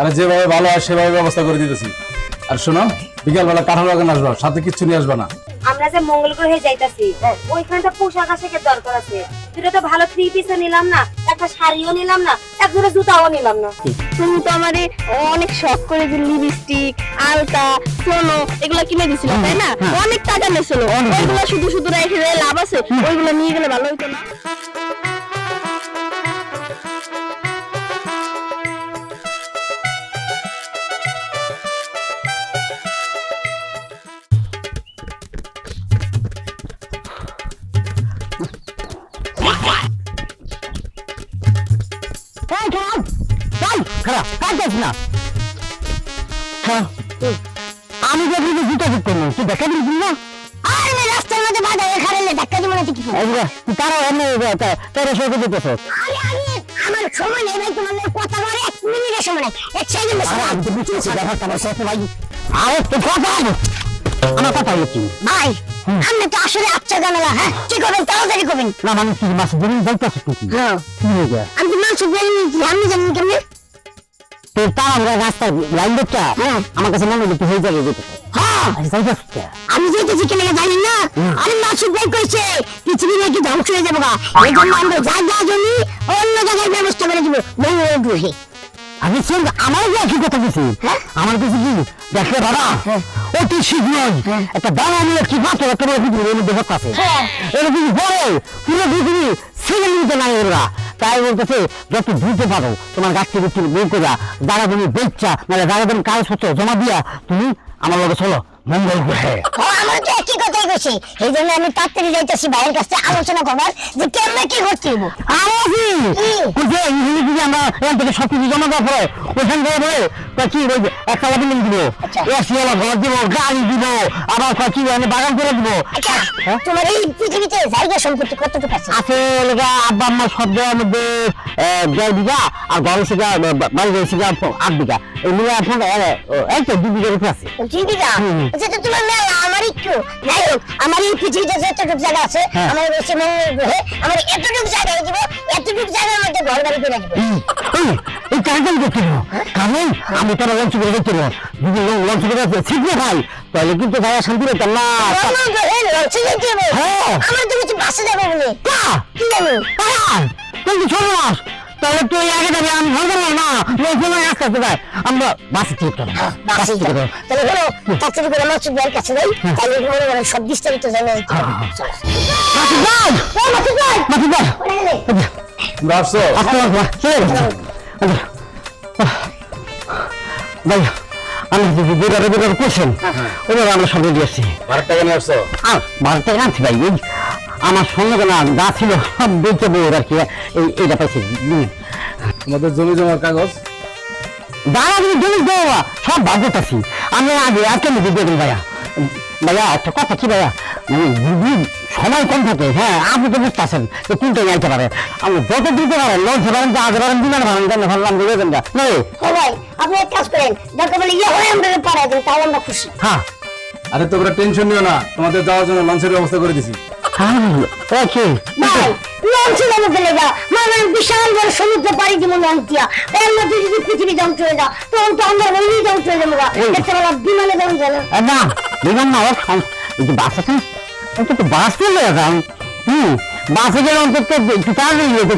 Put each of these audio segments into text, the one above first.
আরে যেভাবে ভালো হয় সেভাবে ব্যবস্থা করে দিতেছি। আর শোনো বিকালবেলা কাঁঠাল বাগান আসবা সাথে কিচ্ছু নিয়ে আসবা না। আমরা যে মঙ্গল গ্রহে যাইতাছি ওইখানটা পোশাক আশাকের দরকার আছে। দুটো তো ভালো থ্রি পিসও নিলাম না একটা শাড়িও নিলাম না এক জোড়া জুতাও নিলাম না। তুমি তো আমারে অনেক শখ করে যে লিপস্টিক আলতা সোনো এগুলো কিনে দিছিল তাই না? অনেক টাকা নিয়েছিল। ওইগুলো শুধু শুধু রেখে লাভ আছে ওইগুলো নিয়ে গেলে ভালো হতো না। না। খারাপ আমি যে আপনি জুতো করলাম তুই দেখা দিবি না? আর আমি রাস্তার মধ্যে বাধা এখানে ধাক্কা দিব না কি তুই তারা এমনি তেরো সরকে দিতেছ? আমি আমার সময় নেই ভাই তোমার কথা বলে এক মিনিটের সময় নেই। এক সেকেন্ডের সময় আমি তো বুঝতেছি ব্যাপারটা আমার সাথে ভাই। আরে তো কথা আমার কথা হলো কি? ভাই আপনি তো আসলে আচ্ছা জানালা হ্যাঁ? কি করবেন তাড়াতাড়ি করবেন? না মানে কি মাছ হ্যাঁ। হয়ে আমি জানেন কেমনে? তোর তার আমরা রাস্তায় লাইন দেখটা আমার কাছে মনে হলো তুই হয়ে যাবে যেতে। আরে যাইতাস কে? আমি যেতেছি কেন জানি না। আমি মাংস বের করেছে পৃথিবী নাকি ধ্বংস যাব গা। এই জন্য আমরা যা যা জমি অন্য জায়গায় ব্যবস্থা করে দিব। মঙ্গল আমি শুন আমার যে একই কথা বলছি। আমার কাছে কি? দেখলে বাবা অতি শীঘ্রই একটা দাম একটি মাত্র একটা বড় পৃথিবীর মধ্যে হচ্ছে হ্যাঁ। এটা যদি পুরো পৃথিবী মিনিটে নাই ওরা তাই বলতেছে, যত দ্রুত পারো তোমার গাছ থেকে বের করা যারা তুমি বেচা মানে যারা তুমি কাগজপত্র জমা দিয়া তুমি আমার লগে চলো। মঙ্গল গ্রহে। ও আমার তো একই কথাই কইছি এই জন্য আমি তাড়াতাড়ি যাইতেছি ভাইয়ের কাছে আলোচনা করবার যে কেমনে কি করতে হইব? ওই যে ইংরেজি যদি আমরা এখান থেকে সব কিছু জমা পরে ওইখান থেকে বলে তা কি ওই একটা বিল্ডিং দিব? আচ্ছা। এসিওয়ালা ঘর দিব গাড়ি দিব আবার কয় কি মানে বাগান করে দিব? আচ্ছা হ্যাঁ? তোমার এই পৃথিবীতে জায়গা সম্পত্তি কতটুকু আছে? আছে লেগা আব্বা আম্মা সব দেওয়ার মধ্যে দেড় বিঘা আর ঘরের থেকে বাড়ি থেকে আট বিঘা। এই মিলে এখন এই তো দু বিঘার উপরে আছে। দুই বিঘা। আচ্ছা তো তোমার মেলা আমার একটু। যাই হোক আমার এই পৃথিবীতে যতটুকু জায়গা আছে হ্যাঁ। আমার বসে গ্রহে আমার এতটুকু জায়গা দিব এতটুকু জায়গার মধ্যে ঘর বাড়ি করে দিব এই, এই, এই কাজটা করতে কারণ আমি তোরা লঞ্চ করে দেখতে পারব। যদি লঞ্চ করে দেখতে শিখবে ভাই। তাহলে কিন্তু ভাই শান্তি পেতাম না। যেতে হবে। হ্যাঁ। আমার তো কিছু বাসে যাবে বলে। কা? জানি ছোট মাস? তাহলে তুই আগে যাবি আমি যাব না লোক সময় আস্তে আস্তে যাই আমরা বাসে করব বাসে করব তাহলে হলো তাড়াতাড়ি করে আমার ভাইয়ের কাছে যাই তাহলে মনে করেন সব বিস্তারিত জানা ভাই আমি করছেন আমরা রেডি আছি ভাড়ার টাকা নিয়ে আসছো ভারত থেকে আনছি ভাই এই আমার সঙ্গে না যা ছিল সব বেঁচে বউর আর কি এই পাইছি। হুম। তোমাদের জমি জমার কাগজ? দাঁড়া তুমি জমি দেওয়া সব ভাগ্যতাছি আমি আগে আর কেন দেবেন ভাইয়া। ভাইয়া একটা কথা কি ভাইয়া? মানে সময় কম থাকে হ্যাঁ আপনি তো বুঝতে পারছেন যে কোনটা যাইতে পারে। আমি যত দিতে পারেন লঞ্চ পারেন জাহাজ পারেন বিমান পারেন কেন ভাবলাম দেবেন না? ভাই আপনি এক কাজ করেন দরকার বলে ইয়ে হয়ে আমরা দেন তাহলে আমরা খুশি। হ্যাঁ। আরে তোমরা টেনশন নিও না তোমাদের যাওয়ার জন্য লঞ্চের ব্যবস্থা করে দিছি। ওকে ভাই লঞ্চে যাব গেলে যা মানে বিশাল বড় সমুদ্র পাড়ি দিব লঞ্চ। দিয়া এর মধ্যে যদি পৃথিবী ধ্বংস হয়ে যা তখন তো আমরা ওই ধ্বংস হয়ে যাব দেখতে পেলাম বিমানে যাব। জানো না বিমান না ও এই যে বাস আছে অন্তত বাস চলে যান হুম বাসে গেলে অন্তত একটু তাড়াতাড়ি যেতে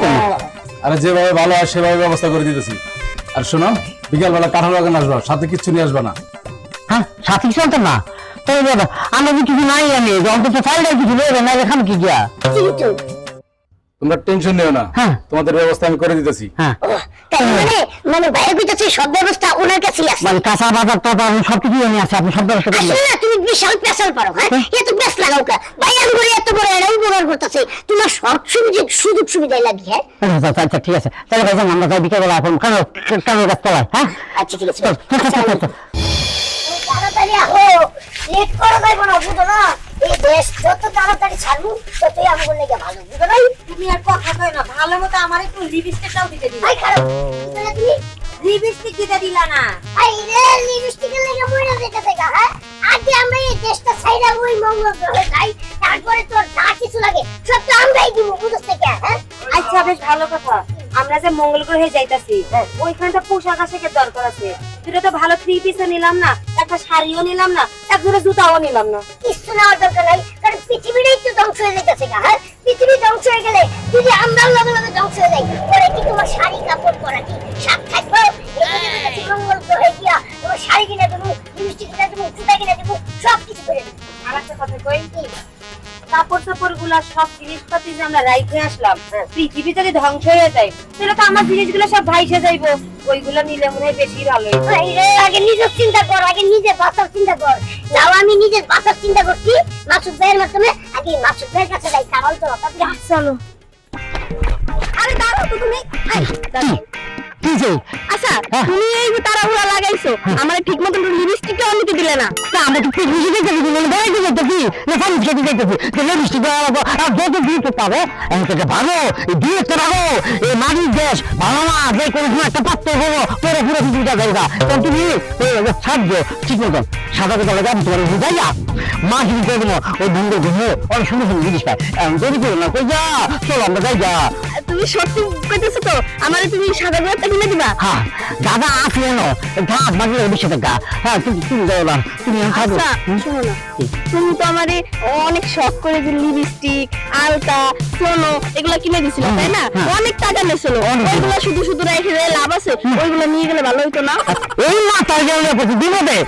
আরে যেভাবে ভালো হয় সেভাবে ব্যবস্থা করে দিতেছি। আর শোনো বিকালবেলা কাঁঠাল বাগান আসবা সাথে কিচ্ছু নিয়ে আসবা না। হ্যাঁ সাথী চলতো না। তাই আমরা কিছু নাই আমি যে অন্তত চাইলে কিছু নেবে না এখান কি গিয়া? তোমরা টেনশন নিও না। হ্যাঁ। তোমাদের ব্যবস্থা আমি করে দিতেছি। হ্যাঁ। মানে মানে সব ব্যবস্থা ওনার কাছেই আছে। মানে কাঁচা বাজার টাজার সব কিছু আমি আছে আপনি সব ব্যবস্থা করবেন না তুমি বিশাল পেশাল পারো হ্যাঁ? এত লাগাও কা। ভাই আমি করে এত বড় করতেছে। তোমার সব সুবিধা সুযোগ সুবিধাই লাগি হ্যাঁ? আচ্ছা আচ্ছা, আচ্ছা ঠিক আছে। তাহলে ভাইজান আমরা এখন। গাছ তলায় হ্যাঁ? আচ্ছা ঠিক আছে। তাড়াতাড়ি আহো। লেট করো যাইব না বুঝো না? এই দেশ যত তাড়াতাড়ি ছাড়বো ততই আমাদের লেগে ভালো বুঝো না তুমি আর কথা কয় না ভালো মতো আমার একটু লিপস্টিকটাও দিতে দিলা আই খারাপ। তুমি? লিপস্টিক দিতে দিলা না। আই রে লিপস্টিকের লেগে মরে যেতে থেকে হ্যাঁ? আগে আমরা এই দেশটা ছাইরা ওই মঙ্গল গ্রহে যাই তারপরে তোর যা কিছু লাগে সব তো আমরাই দিব বুঝছ থেকে হ্যাঁ? আচ্ছা বেশ ভালো কথা। আমরা যে মঙ্গল গ্রহে যাইতাছি ওইখানটা পোশাক আশাকের দরকার আছে। দুটো তো ভালো থ্রি পিসও নিলাম না একটা শাড়িও নিলাম না, এক জোড়া জুতাও নিলাম না। কিছু নেওয়ার দরকার নাই, কারণ পৃথিবীটাই তো ধ্বংস হয়ে যেতেছে গা হ্যাঁ? পৃথিবী ধ্বংস হয়ে গেলে যদি আমরাও লগে লগে ধ্বংস হয়ে যাই, পরে কি তোমার শাড়ি কাপড় পরা কি সাপ থাকব এই মঙ্গল গ্রহে গিয়া তোমার শাড়ি কিনে দেবো কাপড় চাপড়গুলা সব জিনিসপাতি যে আমরা রাইখে আসলাম পৃথিবী যদি ধ্বংস হয়ে যায় তাহলে তো আমার জিনিসগুলো সব ভাইসে যাইবো। ওইগুলো নিলে মনে হয় বেশি ভালো আগে নিজের চিন্তা কর আগে নিজের বাঁচার চিন্তা কর। যাও আমি নিজের বাঁচার চিন্তা করছি। মাসুদ ভাইয়ের মাধ্যমে আগে মাসুদ ভাইয়ের কাছে যাই কারণ তো চলো। আরে দাঁড়াও তো তুমি। দাঁড়াও। কি যে আচ্ছা হ্যাঁ। তুমি এই তাড়াহুড়া লাগাইছো আমার ঠিক মতো দিলে না। তা আমরা তো না খেতে যেতে দিই লিপস্টিক দেওয়া আর যত দিয়ে তো পাবে আমি তোকে ভালো দিয়ে তো রাখো এই মাটির দেশ ভালো না যে কোনো সময় একটা পাত্র হব পুরো পৃথিবীটা তখন তুমি সাহায্য ঠিক মতন। সাদা কথা লাগে আমি তোমার বুঝাইয়া মাটি দিতে দেবো ওই বন্ধু ঘুমে। অনেক সুন্দর সুন্দর জিনিস পায় এমন দেরি করো না কই যা? চলো আমরা যাই যা। তুমি সত্যি কইতেছো তো? আমারে তুমি সাদা গোলাপটা কিনে দিবা? হ্যাঁ দাদা আসলে না ঢাক বাজলে বেশি টাকা হ্যাঁ তুমি তুমি যাও না তুমি আচ্ছা হুম? শোনো না। তুমি তো আমারে অনেক শখ করে যে লিপস্টিক আলতা সোনো এগুলো কিনে দিছিলে তাই না। অনেক টাকা অনেক। ওইগুলো শুধু শুধু রেখে লাভ আছে ওইগুলো নিয়ে গেলে ভালো হইতো না? এই মাথায় গেলে প্রতি বিপদে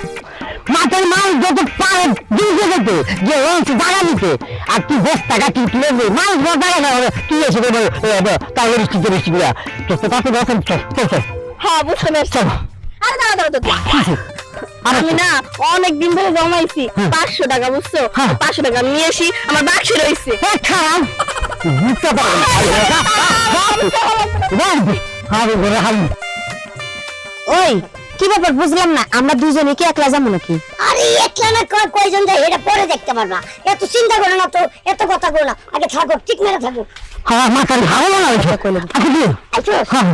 মাথায় মাল যত পারে দিয়ে যেতে যে রয়েছে জায়গা নিতে আর তুই বস টাকা তুই তুলে দে মাল বড় জায়গা না হবে তুই এসে দেবে তাই রিস্টি করে রিস্টি করে তো তো তাতে বসেন চল চল চল হ্যাঁ বুঝতে পারছি আরে দাঁড়া দাঁড়া আরে আমি না অনেক দিন ধরে জমাইছি পাঁচশো টাকা বুঝছ হ্যাঁ। পাঁচশো টাকা নিয়ে আসি আমার বাক্সে রয়েছে খারাপ বুঝতে পারব ওই কি ব্যাপার বুঝলাম না আমরা দুজনে কি একলা যাব নাকি? আরে একলা না কয় কয়জন যায় এটা পরে দেখতে পারবা। এত চিন্তা করো না তো এত কথা করো না। আগে থাকো ঠিক মেরে থাকো। হ্যাঁ মাথার ভালো না হয়েছে আচ্ছা দিও আচ্ছা হ্যাঁ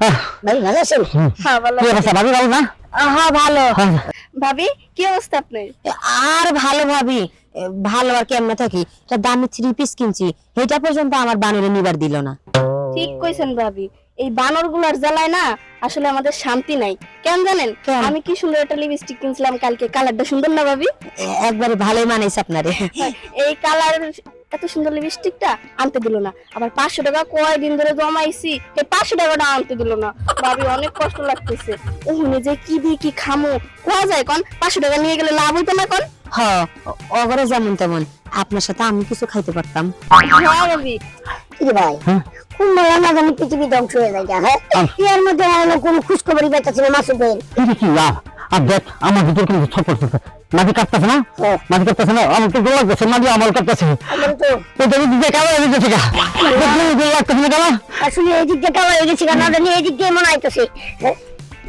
হ্যাঁ ভাই ভালো আছেন? হ্যাঁ ভালো অবস্থা ভাবি ভালো না? হ্যাঁ ভালো। হ্যাঁ। ভাবি কি অবস্থা আপনার? আর ভালো ভাবি। ভালো আর কেমনে থাকি। এটা দামি থ্রি পিস কিনছি। এটা পর্যন্ত আমার বানরে নিবার দিল না। ঠিক কইছেন ভাবি। এই বানরগুলার জ্বালায় না আসলে আমাদের শান্তি নাই। কেন জানেন? আমি কি সুন্দর একটা লিপস্টিক কিনছিলাম কালকে। কালারটা সুন্দর না ভাবি? একবারে ভালোই মানাইছে আপনারে। এই কালার এত সুন্দর লিপস্টিকটা আনতে দিল না। আবার পাঁচশো টাকা কয়দিন ধরে জমাইছি এই পাঁচশো টাকাটা আনতে দিল না। ভাবি অনেক কষ্ট লাগতেছে। ওখানে যে কি দিয়ে কি খামো কোয়া যায় কন? পাঁচশো টাকা নিয়ে গেলে লাভ হইতো না কন? হ অগরে যেমন তেমন। আপনার সাথে আমি কিছু খাইতে পারতাম। হ্যাঁ ভাবি। কি ভাই? কোন বলা না জানি পৃথিবী ধ্বংস হয়ে যায় হ্যাঁ এর মধ্যে আমার কোনো খোঁজ খবরই পাইতেছি না মাসুদ ভাই। কিন্তু কি আর দেখ আমার ভিতর কিন্তু ছট করতেছে। মাটি কাটতেছে না? হ্যাঁ। মাটি কাটতেছে না? আমার তো গোল লাগতেছে মাটি আমার কাটতেছে। তো ওটা দিতে কালো হয়ে গেছে গা গোল লাগতেছে না কালো আসলে এই দিক দিয়ে কালো হয়ে গেছি না জানি এই দিক দিয়ে মনে হইতেছে হ্যাঁ?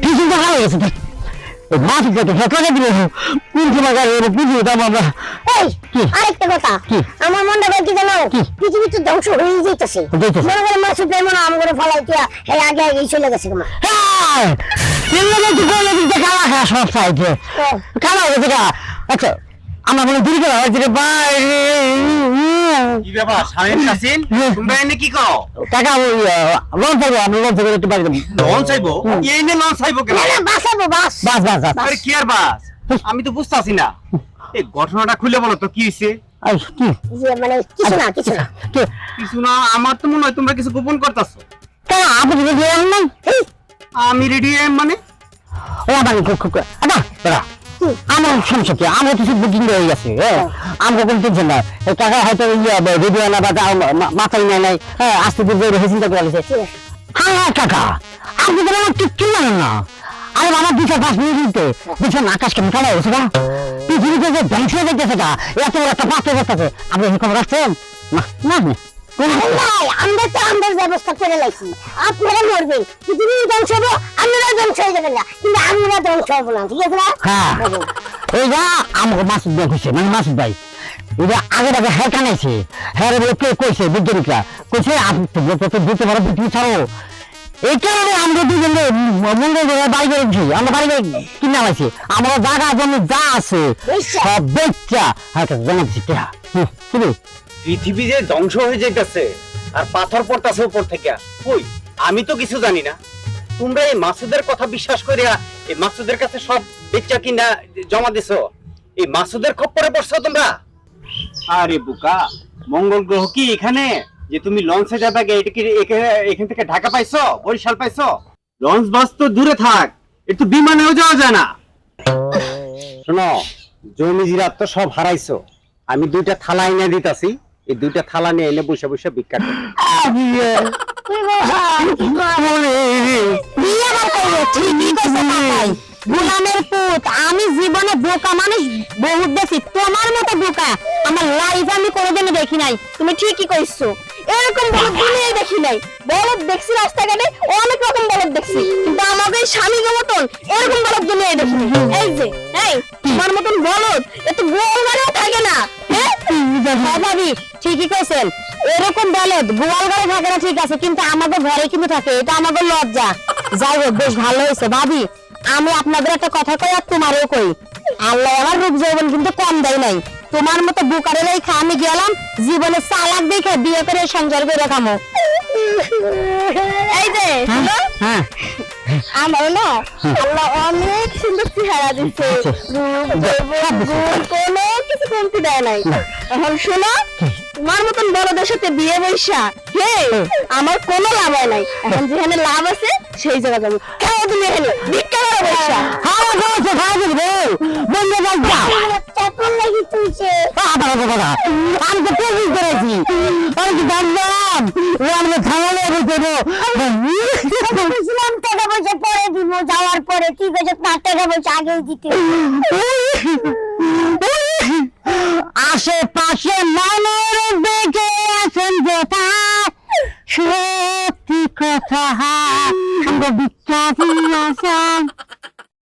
ঠিক কিন্তু ভালো হয়ে গেছে কাটতে সব টাকা দিলে কোন দাম আমরা এই কি? আরেকটা কথা কি? আমার মনে ভাই কি জানো? পৃথিবী তো ধ্বংস হয়ে যাইতেছে। মনে করে মাছ মনে আম করে ফলাই দিয়া এই আগে আগে চলে গেছে তোমার হ্যাঁ এগুলো তো গোল দিতে কালা খা সব সাইডে কালা হয়ে গেছে আচ্ছা আমরা মনে করা হয়েছে ভাই কি ব্যাপার স্বামীর কাছিন তোমরা এনে কি কও? টাকা লোন থাকব আমি লোন থেকে একটু বাড়ি লোন চাইব? এই নে লোন চাইব কেন? না না বাস। বাস বাস বাস। আরে কি আর বাস? আমি তো বুঝতাছি না। এই ঘটনাটা খুলে বলো তো কি হইছে? মানে কিছু না কিছু না। কিছু না আমার তো মনে হয় তোমরা কিছু গোপন করতেছো। কেন? আমি রেডি মানে? ও আমার খুব খুব আদা দাদা আমার সমস্যা কি? আমার কিছু বুকিং হয়ে গেছে হ্যাঁ? আমরা কোনো টেনশন নাই টাকা হয়তো রেডিও না বা মাথায় নাই নাই হ্যাঁ আস্তে ধীরে রেখে চিন্তা করে আলিছে হ্যাঁ। হ্যাঁ কাকা আপনি তো আমার জানেন না? আরে বাবা দুই চার পাঁচ মিনিট দিতে। দেখছেন আকাশ কেমন কালো হয়েছে না পৃথিবীতে যে ধ্বংস হয়ে না এত বড় একটা পাত্র করতেছে আপনি এরকম রাখছেন? না না। আমরা তো আমরা ব্যবস্থা করে লাইছি। আপনারা মরবেন। পৃথিবী ধ্বংস হব আপনারা ধ্বংস হয়ে যাবেন না। কিন্তু আমরা ধ্বংস হব না ঠিক আছে না? এইটা আমাকে মাসুদ ভাই কইছে মানে মাসুদ ভাই এটা আগে আগে হ্যাঁ কানাইছে হ্যাঁ বলে কে কইছে বিজ্ঞানীরা? কইছে আপনি তো তো দিতে পারো পৃথিবী ছাড়ো। এই কারণে আমরা দুজন মঙ্গল বাড়ি করেছি আমরা বাড়ি কিনে আমরা জায়গা জমি যা আছে। সব বেচা। হ্যাঁ কি? পৃথিবী যে ধ্বংস হয়ে যাইতেছে আর পাথর পড়তাছে উপর থেকে। কই আমি তো কিছু জানি না। তোমরা এই মাসুদের কথা বিশ্বাস করিয়া এই মাসুদের কাছে সব বেচা কিনা জমা দিছো? এই মাসুদের খপ্পরে পড়ছো তোমরা? আরে বুকা মঙ্গল গ্রহ কি এখানে? যে তুমি লঞ্চে যাবে এটা কি এখান থেকে ঢাকা পাইছো বরিশাল পাইছো? লঞ্চ বাস তো দূরে থাক একটু বিমানেও যাওয়া যায় না। শোনো জমি জিরাত তো সব হারাইছো। আমি দুইটা থালা এনে দিতাছি। এই দুইটা থালা নিয়ে এনে বসে বসে ভিক্ষা। গোলামের পুত আমি জীবনে বোকা মানুষ বহুত দেখি। তোমার মতো বোকা আমার লাইফ আমি কোনোদিনও দেখি নাই। তুমি ঠিকই কইছো। এরকম বলদ দুনিয়ায় দেখি নাই। বলদ দেখছি রাস্তাঘাটে অনেক রকম বলদ দেখছি। কিন্তু আমাদের এই স্বামীকে মতন এরকম বলদ দুনিয়ায় দেখিনি এই যে এই তোমার মতন বলদ এত গোল গাড়িও থাকে না। হ্যাঁ? হ্যাঁ ভাবি ঠিকই কইছেন। এরকম বলদ গোয়াল ঘরে থাকে না ঠিক আছে কিন্তু আমাদের ঘরে কিন্তু থাকে এটা আমাদের লজ্জা। যাই হোক বেশ ভালো হয়েছে। ভাবি আমি আপনাদের একটা কথা কই আর তোমারও কই। আল্লাহ আমার রূপ যৌবন কিন্তু কম দেয় নাই। তোমার মতো বুকারে লেখা আমি গেলাম জীবনে চালাক দেখে বিয়ে করে সংসার করে খামো। এই যে হ্যাঁ আমার না আল্লাহ অনেক সুন্দর চেহারা দিচ্ছে রূপ যৌবন গুণ কোনো কিছু কমতি দেয় নাই। এখন শোনো তোমার মতন বড়দের সাথে বিয়ে বৈশা হে আমার কোনো লাভ হয় নাই। এখন যেখানে লাভ আছে সেই জায়গা যাব। কেন তুমি এখানে। ভিক্ষা করে বৈশা। হাওয়া যাচ্ছে খাওয়া দিবে বন্ধু বাচ্চা চাপল লাগি তুইছে আমি তো প্রেমিক করেছি। আমি কি জানলাম ও আমাকে থামালে দেবো। বলছিলাম টাকা পয়সা পরে দিব যাওয়ার পরে। কি কইছে? না টাকা পয়সা আগেই দিতে আশেপাশে মনের বেগে আছেন যেটা সত্যি কথা আমরা বিখ্যাত আসাম